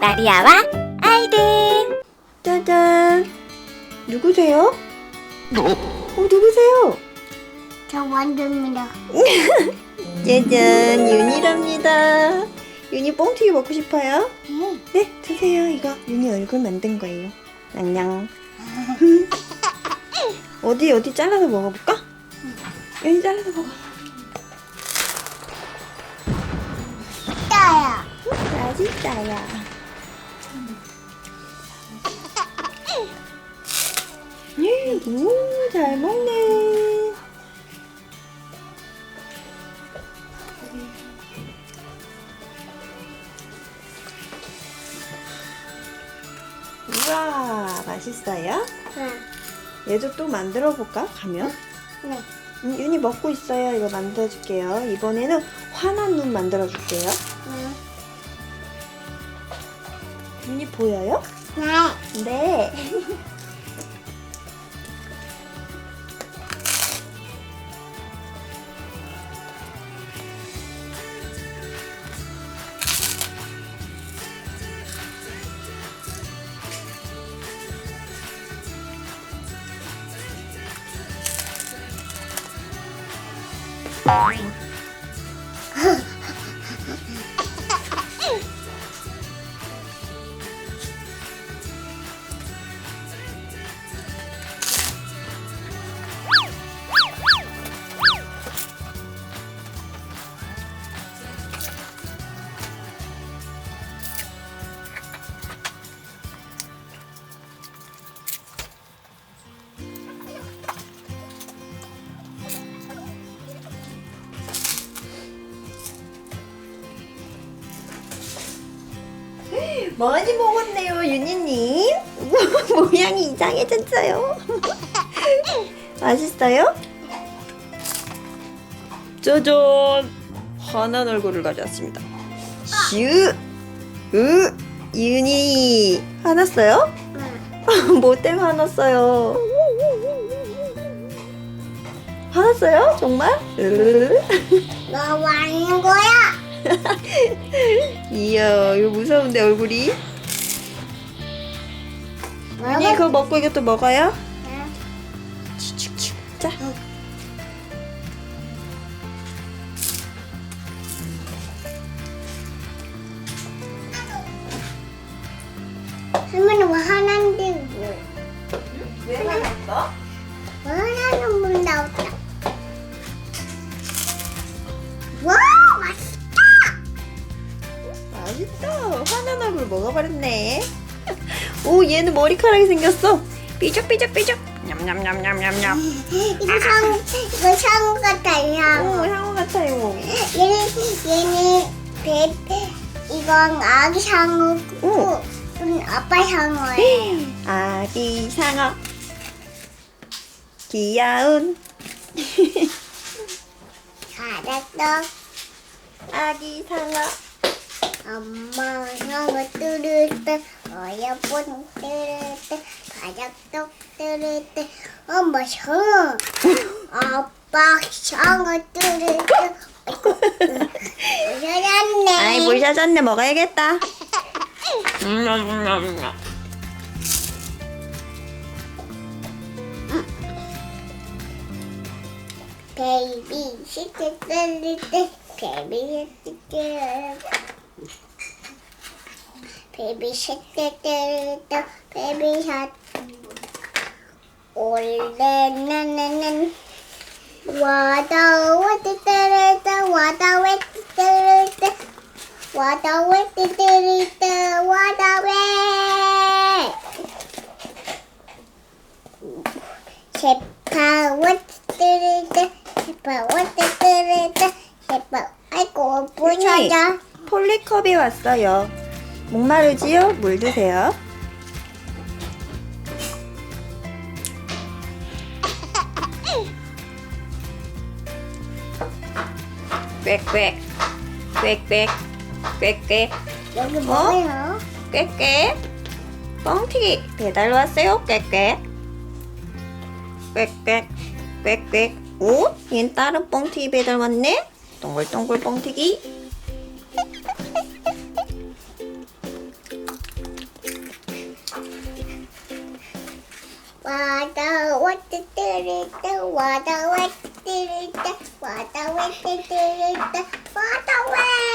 마리아와 아이들 짜잔. 누구세요? 어, 누구세요? 저 완두입니다. 짜잔, 윤이랍니다. 윤이 뻥튀기 먹고 싶어요? 네. 네, 드세요. 이거 윤이 얼굴 만든 거예요. 냥냥. 어디 어디 잘라서 먹어볼까? 윤이 잘라서 먹어. 맛있다야. 오, 잘 먹네. 우와, 맛있어요? 네. 얘도 또 만들어 볼까? 가면? 네. 음, 윤이 먹고 있어요. 이거 만들어 줄게요. 이번에는 화난 눈 만들어 줄게요. 네. 윤이 보여요? 네. 네. Thank you. 많이 먹었네요, 윤희님. 모양이 이상해졌어요. 맛있어요? 짜잔! 환한 얼굴을 가져왔습니다. 슈! 으! 윤희! 화났어요? 뭐 때문에 화났어요? 화났어요? 정말? 으. 너 왕인 거야? 이야, 이거 무서운데 얼굴이? 윤희 그거 먹고 이것도 먹어요? 네. 자. 할머니 뭐 하나인데 뭐? 왜 화났어? 맛있다. 화난 얼굴 먹어버렸네. 오, 얘는 머리카락이 생겼어. 삐죽삐죽삐죽. 냠냠냠냠냠냠. 이거 상 이거 상어 같아요. 오, 상어. 향어 같아요. 얘는 얘는 배 이건 아기 상어고 오. 이건 아빠 상어예요. 아기 상어. 귀여운 잘했어. 아기 상어. 엄마 상어 뚫을 때 어여쁜 뚫을 때 바닥도 뚫을 때 엄마 상어 아빠 상어 뚫을 때 잘했네. 아이, 물 젖었네. 먹어야겠다. 베이비 시트 뚫을 때 베이비 시트 베이비 때 베이비 샷 올레나나난 와다 때 와다 때 와다 때 와다 웨 제파 때 제파 때 제파 아이고 부셔져 폴리컵이 왔어요. 목마르지요? 물 드세요. 꽥꽥 꽥꽥 꽥꽥 여기 어? 뭐예요? 꽥꽥 뻥튀기 배달 왔어요 꽥꽥 꽥꽥 꽥꽥 오? 얜 다른 뻥튀기 배달 왔네? 동글동글 뻥튀기 와다 뜨르다 와다 뜨르다 와다 뜨르다 와다 와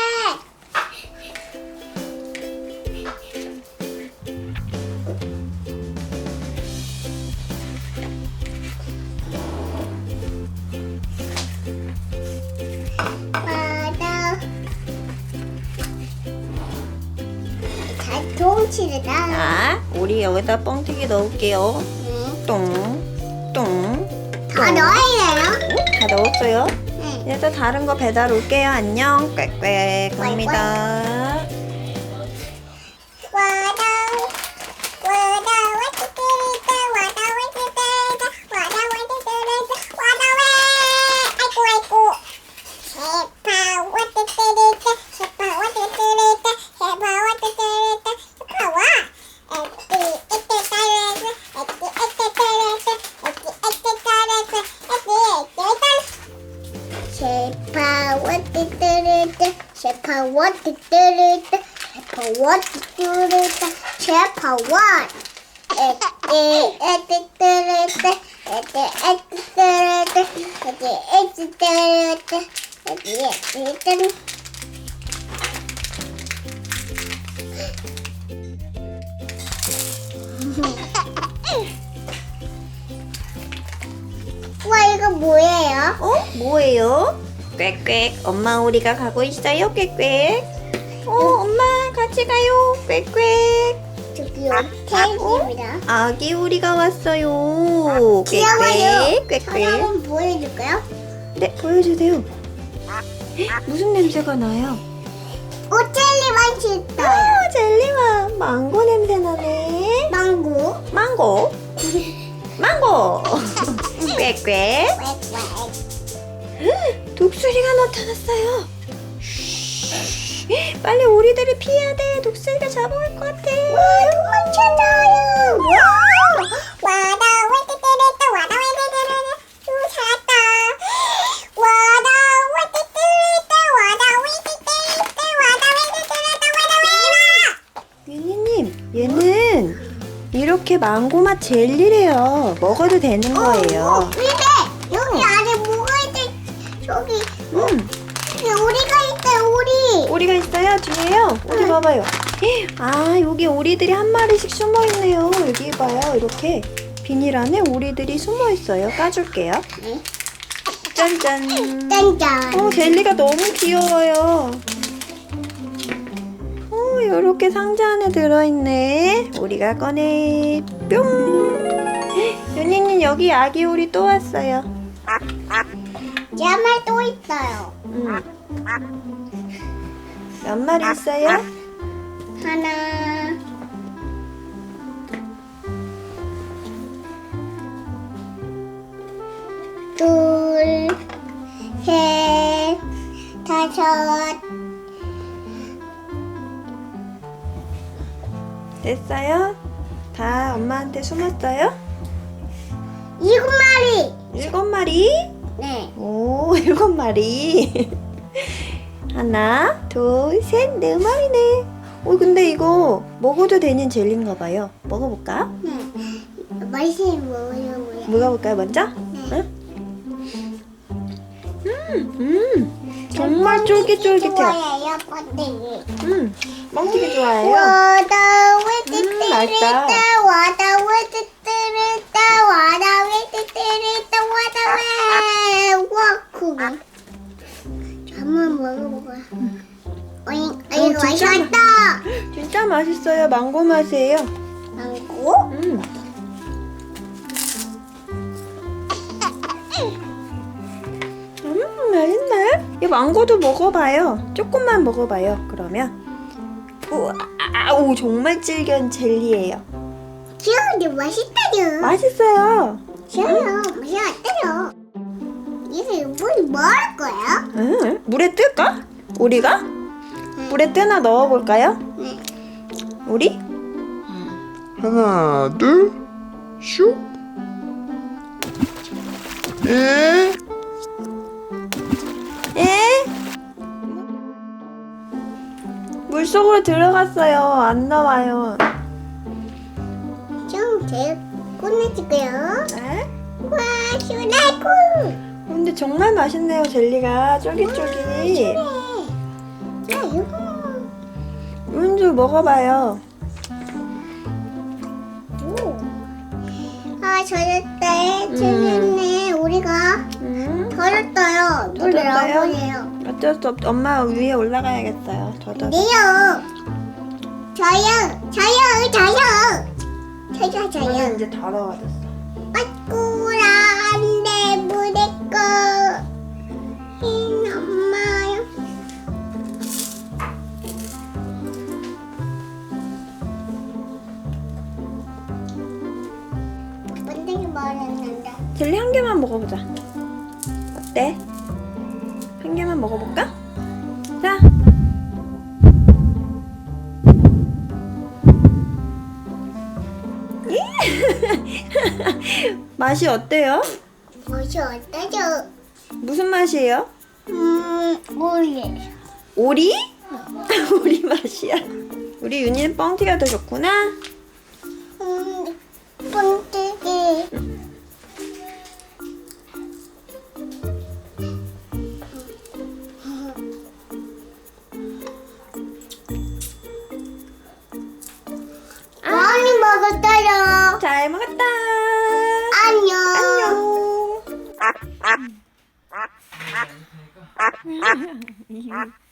우리 여기다 뻥튀기 넣을게요. 응. 똥, 똥. 다 넣어야 돼요? 다 넣었어요. 응. 이제 또 다른 거 배달 올게요. 안녕. 꽥꽥 갑니다. 와 이거 뭐예요? 어? 뭐예요? 꽥꽥. 엄마 우리가 가고 있어요. 꽥꽥. 어, 엄마 같이 가요. 꽥꽥. 저기요 테이프입니다. 아기 우리가 왔어요. 귀여워요. 꽥꽥. 꽥꽥. 한번 보여줄까요? 네, 보여주세요. 헉, 무슨 냄새가 나요? 오젤리만 싫어요. 아, 젤리맛. 망고 냄새 나네. 망고. 망고. 망고. 꽥꽥. 웩웩. 독수리가 나타났어요. 쉬, 빨리 우리들을 피해야 돼. 독수리가 잡아올 것 같아. 도망쳐줘요. 와다 와다 때렸다 와다 와다 때렸다 또 살았다. 와다 와다 때렸다 와다 와다 때렸다 와다 와다 때렸다 와다 와다. 유니님, 얘는 이렇게 망고 맛 젤리래요. 먹어도 되는 거예요. 오리. 오리가 있어요? 뒤에요? 어디 봐봐요. 아, 여기 오리들이 한 마리씩 숨어 있네요. 여기 봐요. 이렇게 비닐 안에 오리들이 숨어 있어요. 까줄게요. 짠짠. 짠짠. 어, 젤리가 너무 귀여워요. 어, 이렇게 상자 안에 들어있네. 우리가 꺼내. 뿅. 윤희님 여기 아기 오리 또 왔어요. 야말 또 있어요. 음. 몇 마리 있어요? 하나. 둘, 셋, 다섯, 됐어요? 다 엄마한테 숨었어요? 일곱 마리. 일곱 마리? 네. 오, 일곱 마리. 하나, 둘, 셋, 네 마리네. 어, 근데 이거 먹어도 되는 젤리인가 봐요. 먹어볼까? 네. 뭐예요, 뭐예요? 먹어볼까요, 먼저? 네. 응? 음, 음, 정말 쫄깃쫄깃해요. 좋아해요, 번데기. 음, 뻥튀기 좋아해요. 와다 왜 음, 맛있다. 뜨뜨르다 와다 왜 뜨뜨르다 와다 왜 뜨뜨르다 와다 왜와 그 거 한번 먹어볼까 어잉 이거 진짜 맛있다 진짜 맛있어요. 망고 맛이에요. 망고 음. 음, 맛있네. 이 망고도 먹어봐요. 조금만 먹어봐요. 그러면. 우와, 오, 정말 질긴 젤리예요. 귀여운데 맛있다요 맛있어요. 귀여워 어때 요 이게 물이 뭐할 거야 음, 물에 뜰까? 우리가? 물에 뜨나 넣어볼까요? 네. 우리? 하나, 둘, 슉. 에? 에? 물속으로 들어갔어요. 안 나와요. 좀 데리고 꺼내줄게요. 네. 와, 시원하고. 근데 정말 맛있네요 젤리가 쫄깃쫄깃. 네. 자, 이거. 윤주 먹어봐요. 오. 아, 젖었대. 재밌네. 우리가 음. 젖었어요. 물 젖었어요? 넣어보세요. 어쩔 수 없. 엄마 위에 올라가야겠어요. 저도. 네요. 저요. 저요. 저요. 저요. 저요. 이제 더러워졌어. 안돼 젤리 한 개만 먹어보자. 어때? 한 개만 먹어볼까? 자. 맛이 어때요? 맛이 어떠죠? 무슨 맛이에요? 음 모르겠어 오리? 오리 맛이야. 우리 윤이는 뻥튀기가 더 좋구나. 음 번데기 많이 먹었어요 잘 먹었다. 嗯